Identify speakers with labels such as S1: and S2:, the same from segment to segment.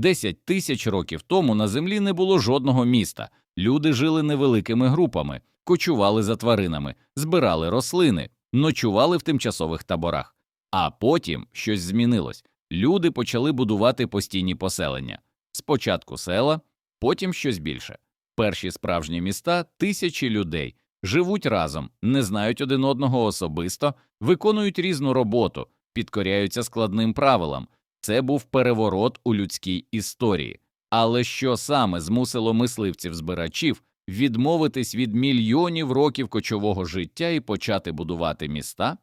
S1: Десять тисяч років тому на землі не було жодного міста. Люди жили невеликими групами, кочували за тваринами, збирали рослини, ночували в тимчасових таборах. А потім щось змінилось. Люди почали будувати постійні поселення. Спочатку села, потім щось більше. Перші справжні міста тисячі людей живуть разом, не знають один одного особисто, виконують різну роботу, підкоряються складним правилам. Це був переворот у людській історії. Але що саме змусило мисливців-збирачів відмовитись від мільйонів років кочового життя і почати будувати міста?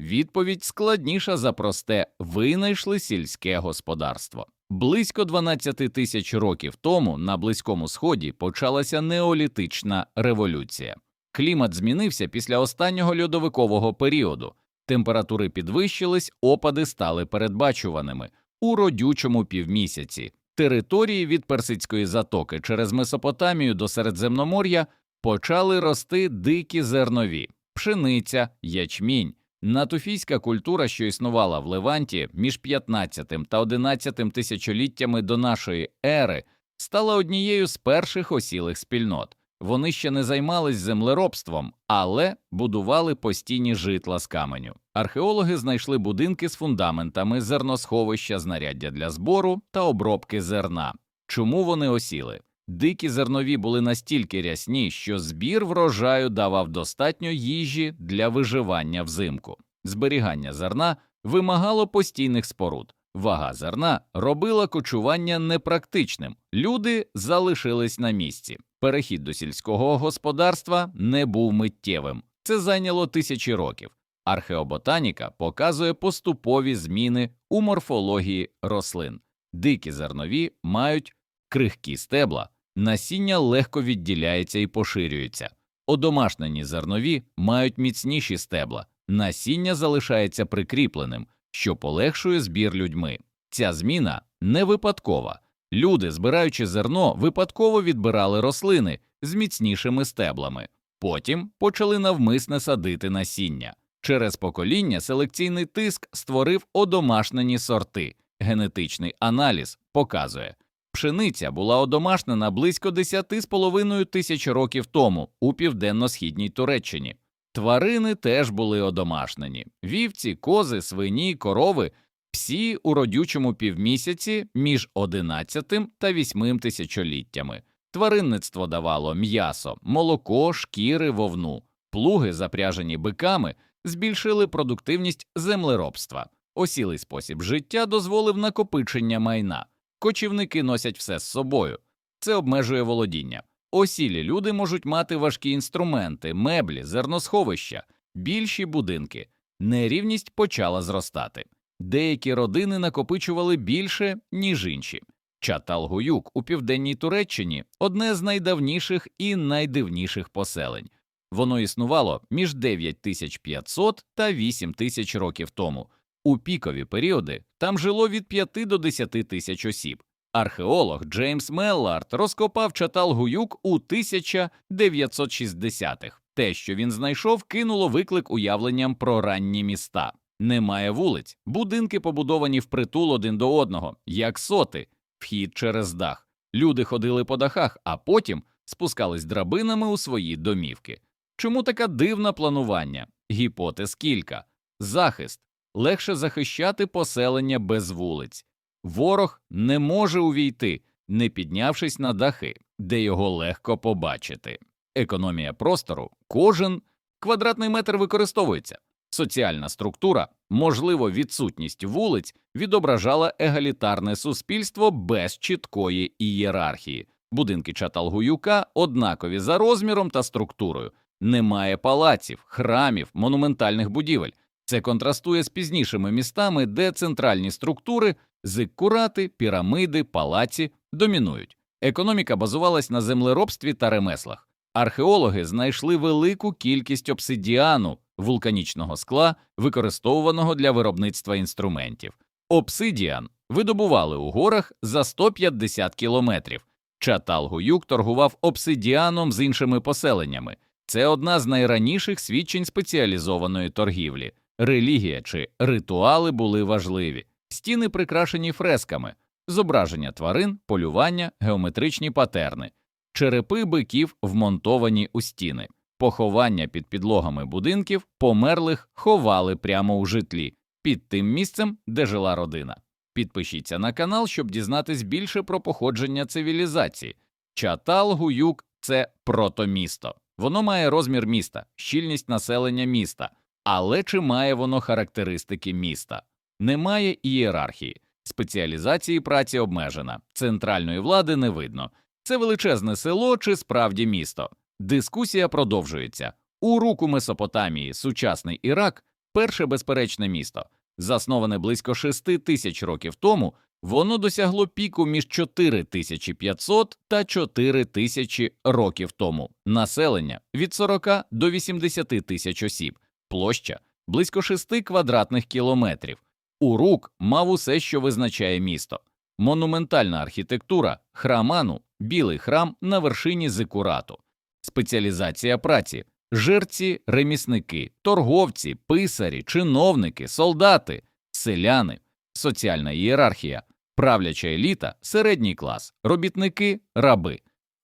S1: Відповідь складніша за просте винайшли сільське господарство. Близько 12 тисяч років тому на Близькому Сході почалася неолітична революція. Клімат змінився після останнього льодовикового періоду. Температури підвищились, опади стали передбачуваними у родючому півмісяці. Території від Персидської затоки через Месопотамію до Середземномор'я почали рости дикі зернові, пшениця, ячмінь. Натуфійська культура, що існувала в Леванті між 15 та 11 тисячоліттями до нашої ери, стала однією з перших осілих спільнот. Вони ще не займались землеробством, але будували постійні житла з каменю. Археологи знайшли будинки з фундаментами, зерносховища, знаряддя для збору та обробки зерна. Чому вони осіли? Дикі зернові були настільки рясні, що збір врожаю давав достатньо їжі для виживання взимку. Зберігання зерна вимагало постійних споруд. Вага зерна робила кочування непрактичним. Люди залишились на місці. Перехід до сільського господарства не був миттєвим. Це зайняло тисячі років. Археоботаніка показує поступові зміни у морфології рослин. Дикі зернові мають крихкі стебла, насіння легко відділяється і поширюється. Одомашнені зернові мають міцніші стебла, насіння залишається прикріпленим, що полегшує збір людьми. Ця зміна не випадкова. Люди, збираючи зерно, випадково відбирали рослини з міцнішими стеблами, потім почали навмисне садити насіння. Через покоління селекційний тиск створив одомашнені сорти. Генетичний аналіз показує, пшениця була одомашнена близько 10,5 тисяч років тому у південно-східній Туреччині. Тварини теж були одомашнені вівці, кози, свині, корови, всі у родючому півмісяці між 11 та 8 тисячоліттями. Тваринництво давало м'ясо, молоко, шкіри, вовну, плуги, запряжені биками, збільшили продуктивність землеробства. Осілий спосіб життя дозволив накопичення майна. Кочівники носять все з собою. Це обмежує володіння. Осілі люди можуть мати важкі інструменти, меблі, зерносховища, більші будинки. Нерівність почала зростати. Деякі родини накопичували більше, ніж інші. Чаталгуюк у південній Туреччині одне з найдавніших і найдивніших поселень. Воно існувало між 9500 та 8000 років тому. У пікові періоди там жило від 5 до 10 тисяч осіб. Археолог Джеймс Меллард розкопав Чаталгуюк у 1960-х. Те, що він знайшов, кинуло виклик уявленням про ранні міста. Немає вулиць, будинки побудовані впритул один до одного, як соти, вхід через дах. Люди ходили по дахах, а потім спускались драбинами у свої домівки. Чому таке дивне планування? Гіпотез кілька. Захист легше захищати поселення без вулиць. Ворог не може увійти, не піднявшись на дахи, де його легко побачити. Економія простору, кожен квадратний метр використовується. Соціальна структура, можливо, відсутність вулиць відображала егалітарне суспільство без чіткої ієрархії. Будинки Чаталгуюка однакові за розміром та структурою. Немає палаців, храмів, монументальних будівель. Це контрастує з пізнішими містами, де центральні структури, зиккурати, пірамиди, палаці домінують. Економіка базувалась на землеробстві та ремеслах. Археологи знайшли велику кількість обсидіану, вулканічного скла, використовуваного для виробництва інструментів. Обсидіан видобували у горах за 150 кілометрів. Чаталгуюк торгував обсидіаном з іншими поселеннями. Це одна з найраніших свідчень спеціалізованої торгівлі. Релігія чи ритуали були важливі. Стіни прикрашені фресками, зображення тварин, полювання, геометричні патерни, черепи биків вмонтовані у стіни, поховання під підлогами будинків, померлих ховали прямо у житлі, під тим місцем, де жила родина. Підпишіться на канал, щоб дізнатись більше про походження цивілізації. Чатал Гуюк це протомісто. Воно має розмір міста, щільність населення міста, але чи має воно характеристики міста? Немає ієрархії, спеціалізації праці обмежена, центральної влади не видно. Це величезне село чи справді місто. Дискусія продовжується. У руку Месопотамії, сучасний Ірак, перше безперечне місто, засноване близько 6 тисяч років тому, воно досягло піку між 4500 та 4000 років тому. Населення від 40 до 80 тисяч осіб, площа близько 6 квадратних кілометрів. Урук мав усе, що визначає місто. Монументальна архітектура храману, білий храм на вершині зикурату, спеціалізація праці, жерці, ремісники, торговці, писарі, чиновники, солдати, селяни, соціальна ієрархія, правляча еліта, середній клас, робітники, раби.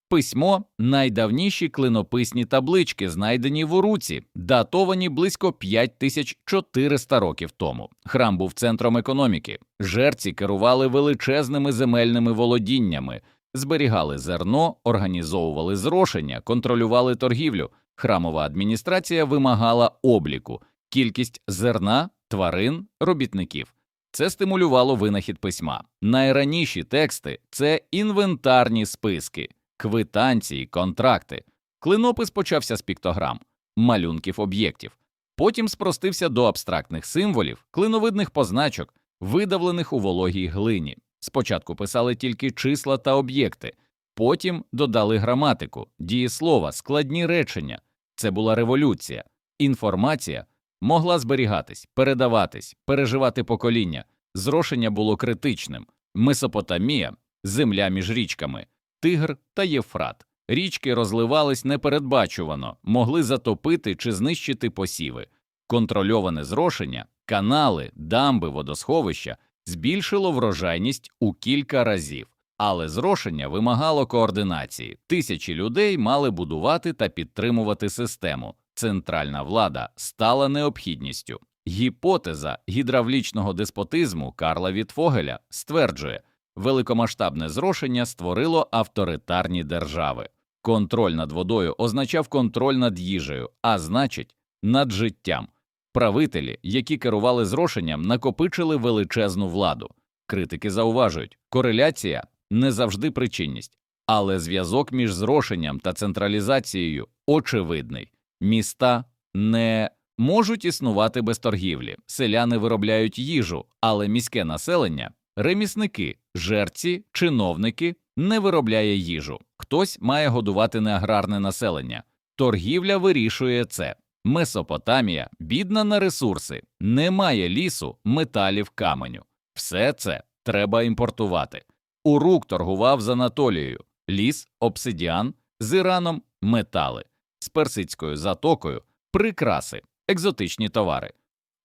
S1: Письмо найдавніші клинописні таблички, знайдені в Уруці, датовані близько 5400 років тому. Храм був центром економіки. Жерці керували величезними земельними володіннями, зберігали зерно, організовували зрошення, контролювали торгівлю. Храмова адміністрація вимагала обліку, кількість зерна, тварин, робітників. Це стимулювало винахід письма. Найраніші тексти це інвентарні списки, квитанції, контракти. Клинопис почався з піктограм, малюнків об'єктів. Потім спростився до абстрактних символів, клиновидних позначок, видавлених у вологій глині. Спочатку писали тільки числа та об'єкти, потім додали граматику, дієслова, складні речення. Це була революція. Інформація могла зберігатись, передаватись, переживати покоління. Зрошення було критичним. Месопотамія земля між річками, Тигр та Єфрат. Річки розливались непередбачувано, могли затопити чи знищити посіви. Контрольоване зрошення, канали, дамби, водосховища збільшило врожайність у кілька разів. Але зрошення вимагало координації. Тисячі людей мали будувати та підтримувати систему. Центральна влада стала необхідністю. Гіпотеза гідравлічного деспотизму Карла Вітфогеля стверджує, великомасштабне зрошення створило авторитарні держави. Контроль над водою означав контроль над їжею, а значить, над життям. Правителі, які керували зрошенням, накопичили величезну владу. Критики зауважують, кореляція не завжди причинність, але зв'язок між зрошенням та централізацією очевидний. Міста не можуть існувати без торгівлі, селяни виробляють їжу, але міське населення, ремісники, жерці, чиновники не виробляє їжу. Хтось має годувати неаграрне населення. Торгівля вирішує це. Месопотамія бідна на ресурси, немає лісу, металів, каменю. Все це треба імпортувати. Урук торгував з Анатолією, ліс, обсидіан, з Іраном метали, з персидською затокою, прикраси, екзотичні товари.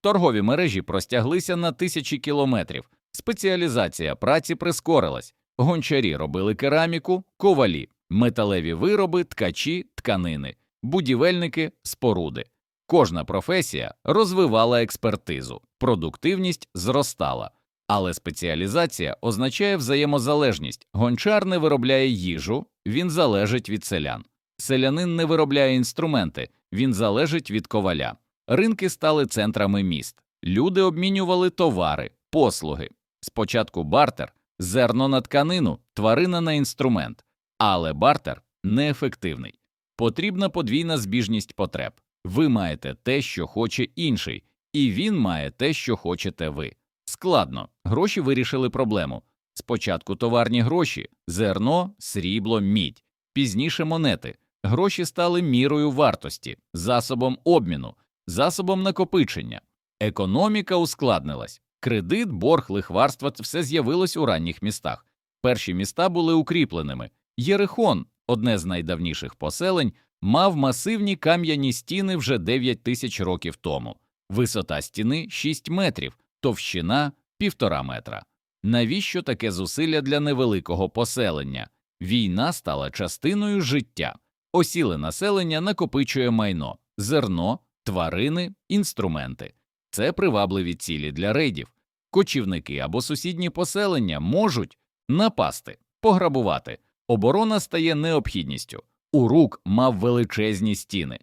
S1: Торгові мережі простяглися на тисячі кілометрів. Спеціалізація праці прискорилась. Гончарі робили кераміку, ковалі, металеві вироби, ткачі, тканини, будівельники, споруди. Кожна професія розвивала експертизу, продуктивність зростала. Але спеціалізація означає взаємозалежність. Гончар не виробляє їжу, він залежить від селян. Селянин не виробляє інструменти, він залежить від коваля. Ринки стали центрами міст. Люди обмінювали товари, послуги. Спочатку бартер, зерно на тканину, тварина на інструмент. Але бартер неефективний. Потрібна подвійна збіжність потреб. Ви маєте те, що хоче інший, і він має те, що хочете ви. Складно. Гроші вирішили проблему. Спочатку товарні гроші, зерно, срібло, мідь, пізніше монети. Гроші стали мірою вартості, засобом обміну, засобом накопичення. Економіка ускладнилась. Кредит, борг, лихварство все з'явилось у ранніх містах. Перші міста були укріпленими. Єрихон, одне з найдавніших поселень, мав масивні кам'яні стіни вже 9 тисяч років тому. Висота стіни 6 метрів, товщина півтора метра. Навіщо таке зусилля для невеликого поселення? Війна стала частиною життя. Осіле населення накопичує майно, зерно, тварини, інструменти. Це привабливі цілі для рейдів. Кочівники або сусідні поселення можуть напасти, пограбувати. Оборона стає необхідністю. Урук мав величезні стіни.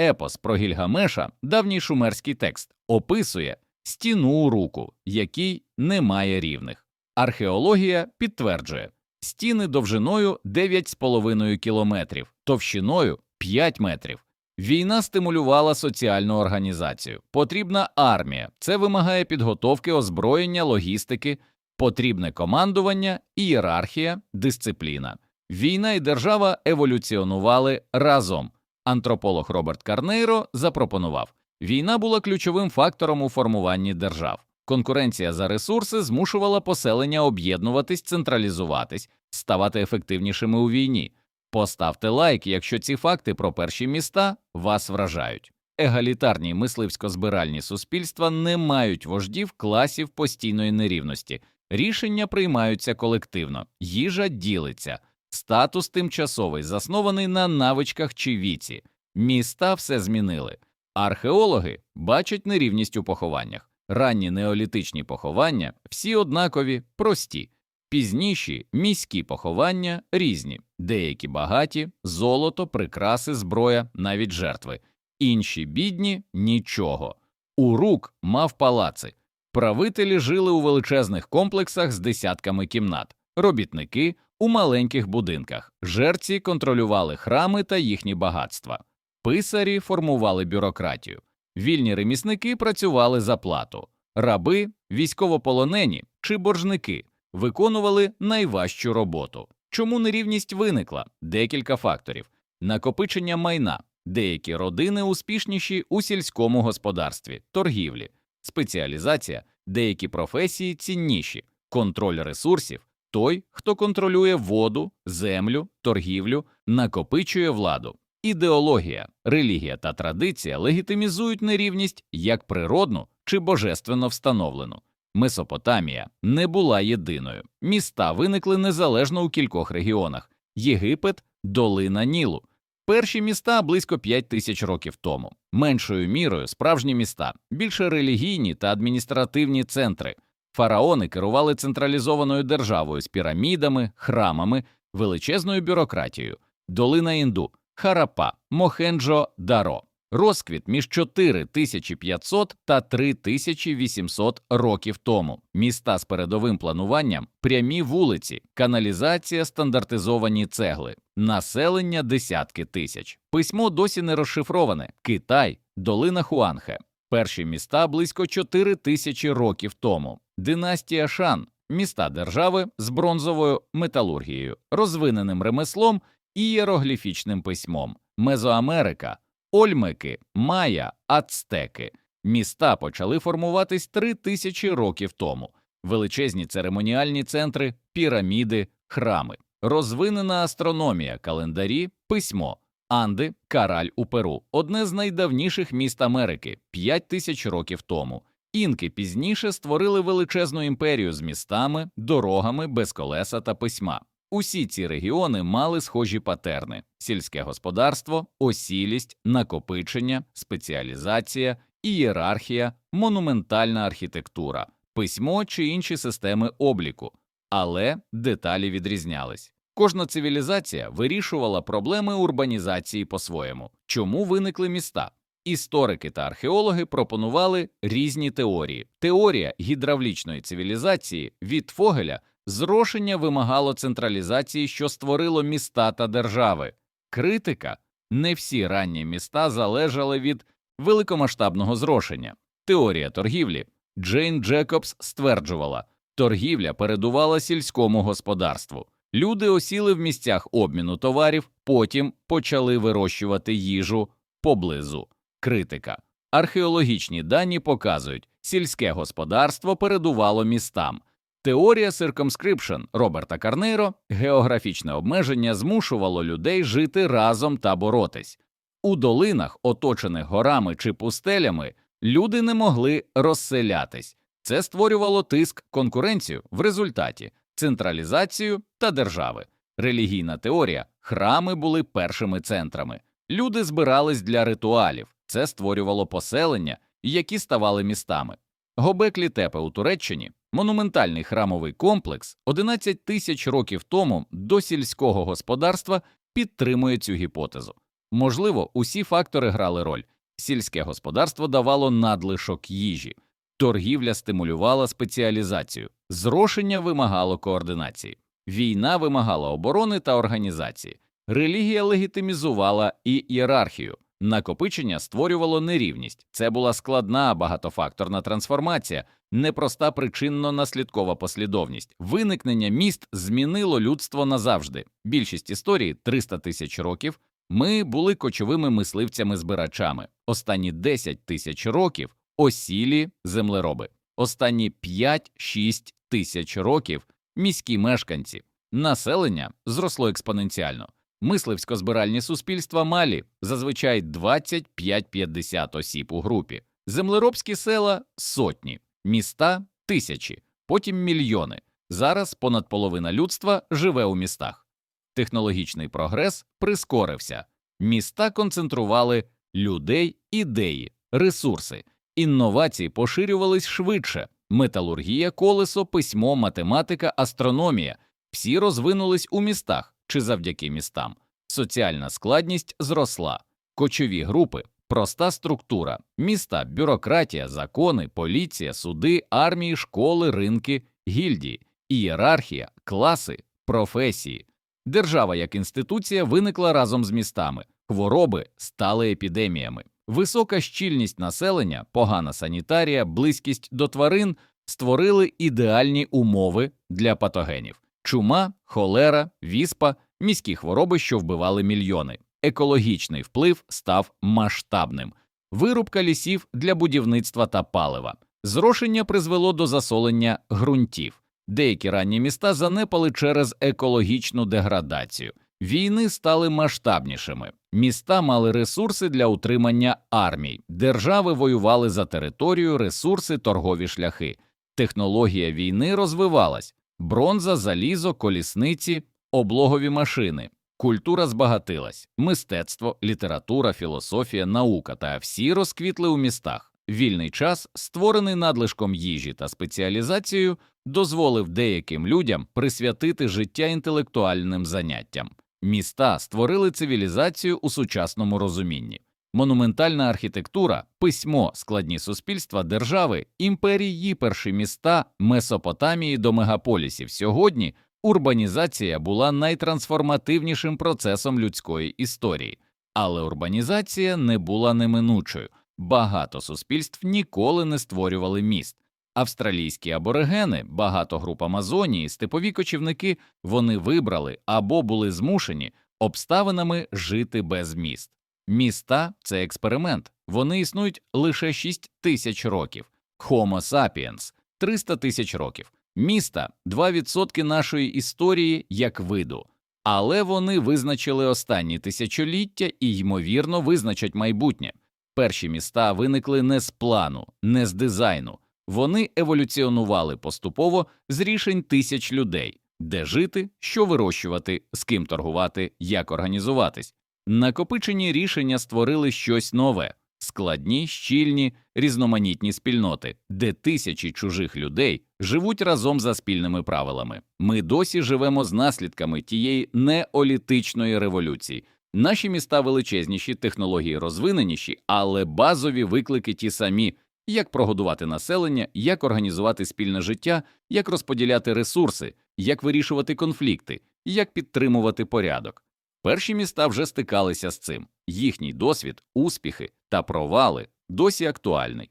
S1: Епос про Гільгамеша, давній шумерський текст, описує стіну уруку, якій немає рівних. Археологія підтверджує стіни довжиною 9,5 кілометрів, товщиною 5 метрів. Війна стимулювала соціальну організацію. Потрібна армія. Це вимагає підготовки озброєння, логістики, потрібне командування, ієрархія, дисципліна. Війна і держава еволюціонували разом. Антрополог Роберт Карнейро запропонував війна була ключовим фактором у формуванні держав. Конкуренція за ресурси змушувала поселення об'єднуватись, централізуватись, ставати ефективнішими у війні. Поставте лайк, якщо ці факти про перші міста вас вражають. Егалітарні мисливсько-збиральні суспільства не мають вождів класів постійної нерівності. Рішення приймаються колективно, їжа ділиться, статус тимчасовий, заснований на навичках чи віці. Міста все змінили. Археологи бачать нерівність у похованнях. Ранні неолітичні поховання всі однакові, прості. Пізніші міські поховання різні, деякі багаті, золото, прикраси, зброя, навіть жертви, інші бідні нічого. Урук мав палаци. Правителі жили у величезних комплексах з десятками кімнат, робітники у маленьких будинках, жерці контролювали храми та їхні багатства, писарі формували бюрократію, вільні ремісники працювали за плату, раби, військовополонені чи боржники виконували найважчу роботу. Чому нерівність виникла? Декілька факторів: накопичення майна, деякі родини успішніші у сільському господарстві, торгівлі, спеціалізація, деякі професії цінніші, контроль ресурсів. Той, хто контролює воду, землю, торгівлю, накопичує владу. Ідеологія, релігія та традиція легітимізують нерівність як природну чи божественно встановлену. Месопотамія не була єдиною. Міста виникли незалежно у кількох регіонах Єгипет, долина Нілу. Перші міста близько 5 тисяч років тому, меншою мірою справжні міста, більше релігійні та адміністративні центри. Фараони керували централізованою державою з пірамідами, храмами, величезною бюрократією, долина Інду, Харапа, Мохенджо Даро. Розквіт між 4500 та 3800 років тому. Міста з передовим плануванням, прямі вулиці, каналізація, стандартизовані цегли, населення десятки тисяч. Письмо досі не розшифроване. Китай, долина Хуанхе. Перші міста близько 4 тисячі років тому. Династія Шан, міста держави з бронзовою металургією, розвиненим ремеслом і ієрогліфічним письмом. Мезоамерика. Ольмеки, Майя, Ацтеки. Міста почали формуватись три тисячі років тому. Величезні церемоніальні центри, піраміди, храми, розвинена астрономія, календарі, письмо, Анди, Караль у Перу одне з найдавніших міст Америки 5 тисяч років тому. Інки пізніше створили величезну імперію з містами, дорогами без колеса та письма. Усі ці регіони мали схожі патерни: сільське господарство, осілість, накопичення, спеціалізація, ієрархія, монументальна архітектура, письмо чи інші системи обліку, але деталі відрізнялись. Кожна цивілізація вирішувала проблеми урбанізації по-своєму. Чому виникли міста? Історики та археологи пропонували різні теорії. Теорія гідравлічної цивілізації від Фогеля зрошення вимагало централізації, що створило міста та держави. Критика не всі ранні міста залежали від великомасштабного зрошення. Теорія торгівлі Джейн Джекобс стверджувала, торгівля передувала сільському господарству. Люди осіли в місцях обміну товарів, потім почали вирощувати їжу поблизу. Критика. Археологічні дані показують, сільське господарство передувало містам. Теорія Circumscription Роберта Карнейро географічне обмеження змушувало людей жити разом та боротись. У долинах, оточених горами чи пустелями, люди не могли розселятись. Це створювало тиск, конкуренцію в результаті, централізацію та держави. Релігійна теорія храми були першими центрами. Люди збирались для ритуалів, це створювало поселення, які ставали містами. Гобеклі Тепе у Туреччині монументальний храмовий комплекс 11 тисяч років тому до сільського господарства підтримує цю гіпотезу. Можливо, усі фактори грали роль. Сільське господарство давало надлишок їжі, торгівля стимулювала спеціалізацію, зрошення вимагало координації, війна вимагала оборони та організації, релігія легітимізувала і ієрархію, накопичення створювало нерівність. Це була складна багатофакторна трансформація, непроста причинно-наслідкова послідовність. Виникнення міст змінило людство назавжди. Більшість історії 300 тисяч років. Ми були кочовими мисливцями-збирачами. Останні 10 тисяч років осілі землероби. Останні 5-6 тисяч років міські мешканці. Населення зросло експоненціально. Мисливсько-збиральні суспільства малі, зазвичай 25-50 осіб у групі, землеробські села сотні, міста тисячі, потім мільйони. Зараз понад половина людства живе у містах. Технологічний прогрес прискорився, міста концентрували людей, ідеї, ресурси, інновації поширювались швидше. Металургія, колесо, письмо, математика, астрономія всі розвинулись у містах чи завдяки містам. Соціальна складність зросла, кочові групи, проста структура, міста, бюрократія, закони, поліція, суди, армії, школи, ринки, гільдії, ієрархія, класи, професії. Держава як інституція виникла разом з містами, хвороби стали епідеміями. Висока щільність населення, погана санітарія, близькість до тварин створили ідеальні умови для патогенів: чума, холера, віспа, міські хвороби, що вбивали мільйони. Екологічний вплив став масштабним. Вирубка лісів для будівництва та палива. Зрошення призвело до засолення ґрунтів. Деякі ранні міста занепали через екологічну деградацію. Війни стали масштабнішими. Міста мали ресурси для утримання армій, держави воювали за територію, ресурси, торгові шляхи. Технологія війни розвивалась: бронза, залізо, колісниці, облогові машини. Культура збагатилась, мистецтво, література, філософія, наука та всі розквітли у містах. Вільний час, створений надлишком їжі та спеціалізацією, дозволив деяким людям присвятити життя інтелектуальним заняттям. Міста створили цивілізацію у сучасному розумінні. Монументальна архітектура, письмо, складні суспільства, держави, імперії, перші міста, Месопотамії до мегаполісів. Сьогодні урбанізація була найтрансформативнішим процесом людської історії, але урбанізація не була неминучою. Багато суспільств ніколи не створювали міст. Австралійські аборигени, багато груп Амазонії, степові кочівники вони вибрали або були змушені обставинами жити без міст. Міста це експеримент, вони існують лише 6 тисяч років. Homo sapiens – 300 тисяч років. Міста 2% нашої історії як виду, але вони визначили останні тисячоліття і, ймовірно, визначать майбутнє. Перші міста виникли не з плану, не з дизайну. Вони еволюціонували поступово з рішень тисяч людей, де жити, що вирощувати, з ким торгувати, як організуватись. Накопичені рішення створили щось нове, складні, щільні, різноманітні спільноти, де тисячі чужих людей живуть разом за спільними правилами. Ми досі живемо з наслідками тієї неолітичної революції. Наші міста величезніші, технології розвиненіші, але базові виклики ті самі. Як прогодувати населення, як організувати спільне життя, як розподіляти ресурси, як вирішувати конфлікти, як підтримувати порядок. Перші міста вже стикалися з цим, їхній досвід, успіхи та провали досі актуальний.